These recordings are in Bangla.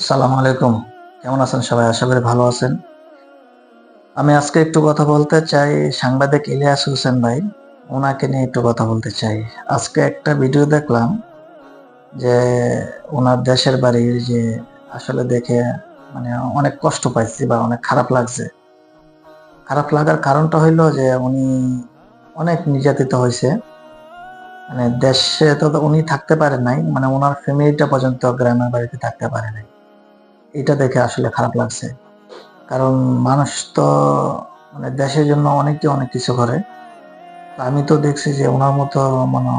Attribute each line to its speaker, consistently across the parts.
Speaker 1: আসসালামু আলাইকুম। কেমন আছেন সবাই? আশা করি ভালো আছেন। আমি আজকে একটু কথা বলতে চাই সাংবাদিক ইলিয়াস হোসেন ভাই। ওনাকে নিয়ে একটু কথা বলতে চাই। আজকে একটা ভিডিও দেখলাম যে ওনার দেশের বাড়ির যে আসলে দেখে মানে অনেক কষ্ট পাইছি বা অনেক খারাপ লাগছে। খারাপ লাগার কারণটা হইল যে উনি অনেক নির্যাতিত হয়েছে মানে দেশে তো উনি থাকতে পারেন নাই। মানে ওনার ফ্যামিলিটা পর্যন্ত গ্রামের বাড়িতে থাকতে পারে নাই। এটা দেখে আসলে খারাপ লাগছে। কারণ মানুষ তো মানে দেশের জন্য অনেকে অনেক কিছু করে। আমি তো দেখছি যে ওনার মতো মানে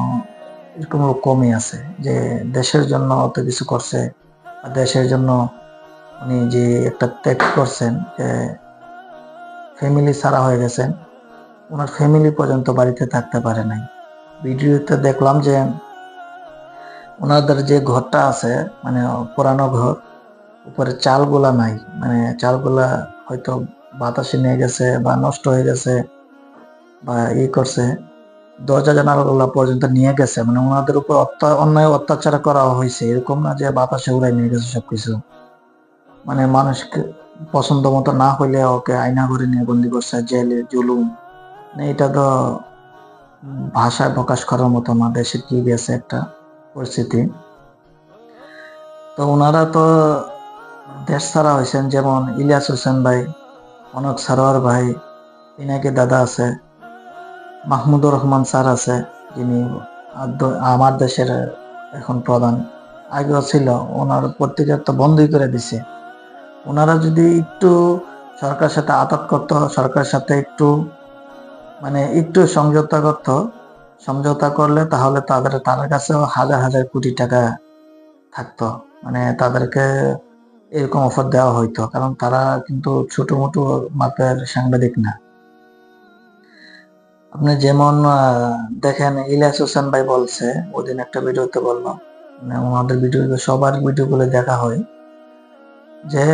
Speaker 1: এরকম কমই আছে যে দেশের জন্য অত কিছু করছে দেশের জন্য উনি যে একটা ত্যাগ করছেন যে ফ্যামিলি ছাড়া হয়ে গেছেন, ওনার ফ্যামিলি পর্যন্ত বাড়িতে থাকতে পারে নাই। ভিডিওতে দেখলাম যে ওনাদের যে ঘরটা আছে মানে পুরানো ঘর উপরে চালগুলা নাই। মানে চালগুলা হয়তো বাতাসে নিয়ে গেছে বা নষ্ট হয়ে গেছে বা ই করছে। দরজা জানালাগুলা পর্যন্ত নিয়ে গেছে। মানে ওনাদের উপর অন্যায় অত্যাচার করা হয়েছে এরকম না যে বাতাসে উড়াই নিয়ে গেছে সবকিছু। মানে মানুষকে পছন্দ মতো না হইলে ওকে আয়না ঘরে নিয়ে বন্দি করছে, জেলে, জুলুম। মানে এটা তো ভাষায় প্রকাশ করার মতো না। দেশে কি গেছে একটা পরিস্থিতি। তো ওনারা তো দেশ ছাড়া হয়েছেন যেমন ইলিয়াস হোসেন ভাই অনক সারোয়ার ভাই, পিনাকি দাদা আছে, মাহমুদুর রহমান স্যার আছে, যিনি আমার দেশের এখন প্রধান। আগেও ছিল, ওনার পত্রিকা তো বন্ধই করে দিছে। ওনারা যদি একটু সরকারের সাথে আতাত করতো, সরকারের সাথে একটু মানে একটু সমঝোতা করতো, সমঝোতা করলে তাহলে তাদের তাদের কাছেও হাজার হাজার কোটি টাকা থাকতো। মানে তাদেরকে এরকম অফার দেওয়া হইতো কারণ তারা কিন্তু ছোট মোটো মাপের সাংবাদিক না। আপনি যেমন দেখেন ইলিয়াস হোসেন ভাই বলছে, ওদিন একটা ভিডিওতে বললাম মানে ওনাদের ভিডিও সবার ভিডিও গুলো দেখা হয়, যে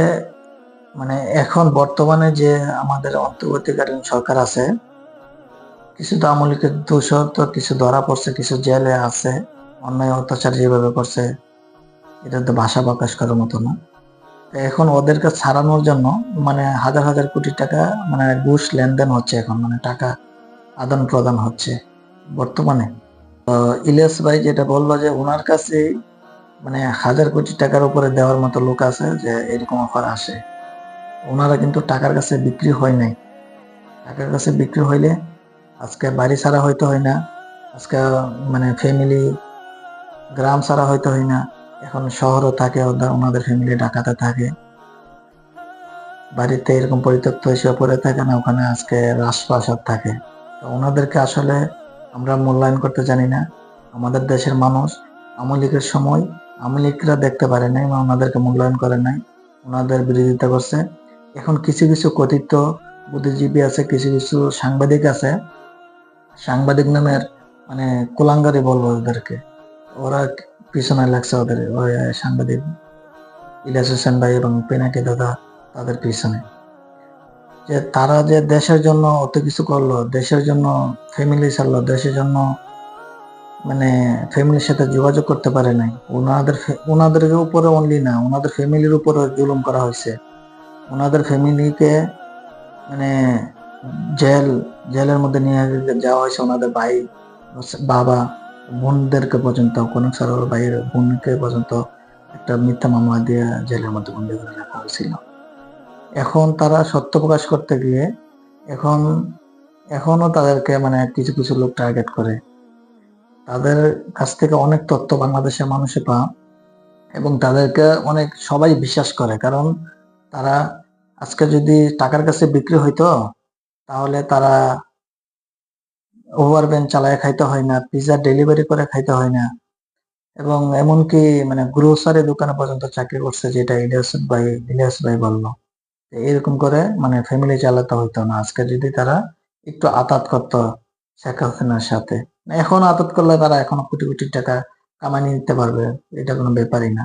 Speaker 1: মানে এখন বর্তমানে যে আমাদের অন্তর্বর্তীকালীন সরকার আছে, কিছু তো আমলিকের দোষর তো কিছু ধরা পড়ছে, কিছু জেলে আছে, অন্যায় অত্যাচার যেভাবে করছে, এটা তো ভাষা প্রকাশ করার মতো না। এখন ওদেরকে ছাড়ানোর জন্য মানে হাজার হাজার কোটি টাকা মানে ঘুষ লেনদেন হচ্ছে এখন মানে টাকা আদান প্রদান হচ্ছে বর্তমানে। ইলিয়াস ভাই যেটা বলল যে ওনার কাছে মানে হাজার কোটি টাকার উপরে দেওয়ার মতো লোক আছে যে এরকম অফার আসে। ওনারা কিন্তু টাকার কাছে বিক্রি হয় নাই। টাকার কাছে বিক্রি হইলে আজকে বাড়ি ছাড়া হয়তো হয় না, আজকে মানে ফ্যামিলি গ্রাম ছাড়া হয়তো হয় না। এখন শহরও থাকে ওনাদের ফ্যামিলি ঢাকাতে থাকে। বাড়িতে এরকম পরিত্যক্ত হিসেবে পড়ে থাকে না, ওখানে আজকে রাজপ্রাসাদ থাকে। তো ওনাদেরকে আসলে আমরা মূল্যায়ন করতে জানি না। আমাদের দেশের মানুষ আওয়ামী লীগের সময় আওয়ামী লীগরা দেখতে পারে নাই বা ওনাদেরকে মূল্যায়ন করে নাই, ওনাদের বিরোধিতা করছে। এখন কিছু কিছু কথিত বুদ্ধিজীবী আছে, কিছু কিছু সাংবাদিক আছে। সাংবাদিক নামের মানে কুলাঙ্গারি বলব ওদেরকে। ওরা পিছনে লাগছে ওদের ওই সাংবাদিক ইলিয়াস হোসেন ভাই এবং পিনাকি দাদা তাদের পিছনে। যে তারা যে দেশের জন্য অত কিছু করল, দেশের জন্য ফ্যামিলি ছাড়লো, দেশের জন্য মানে ফ্যামিলির সাথে যোগাযোগ করতে পারে নাই। ওনাদের ওনাদের উপরে অনলি না, ওনাদের ফ্যামিলির উপরে জুলুম করা হয়েছে। ওনাদের ফ্যামিলিকে মানে জেল, জেলের মধ্যে নিয়ে যাওয়া হয়েছে ওনাদের ভাই, বাবা বোনদেরকে পর্যন্ত কোন সরোর ভাইয়ের বোনকে পর্যন্ত একটা মিথ্যা মামলা দিয়ে জেলের মধ্যে বন্দি করে রাখা হয়েছিল। এখন তারা সত্য প্রকাশ করতে গিয়ে এখন, এখনও তাদেরকে মানে কিছু কিছু লোক টার্গেট করে। তাদের কাছ থেকে অনেক তথ্য বাংলাদেশের মানুষে পা এবং তাদেরকে অনেক, সবাই বিশ্বাস করে। কারণ তারা আজকে যদি টাকার কাছে বিক্রি হইতো, তাহলে তারা ওভার ভ্যান চালায় খাইতে হয় না পিজা ডেলিভারি করে খাইতে হয় না। এবং এমনকি মানে গ্রোসারি দোকানে পর্যন্ত চাকরি করছে যেটা ইলিয়াস ভাই ইলিয়াস ভাই বলল। এরকম করে মানে ফ্যামিলি চালাতে হইতো না। আজকে যদি তারা একটু আতাত করতো, শেখ হাসিনার সাথে। এখন আতাত করলে তারা এখনও কোটি কোটি টাকা কামাই নিতে পারবে, এটা কোনো ব্যাপারই না।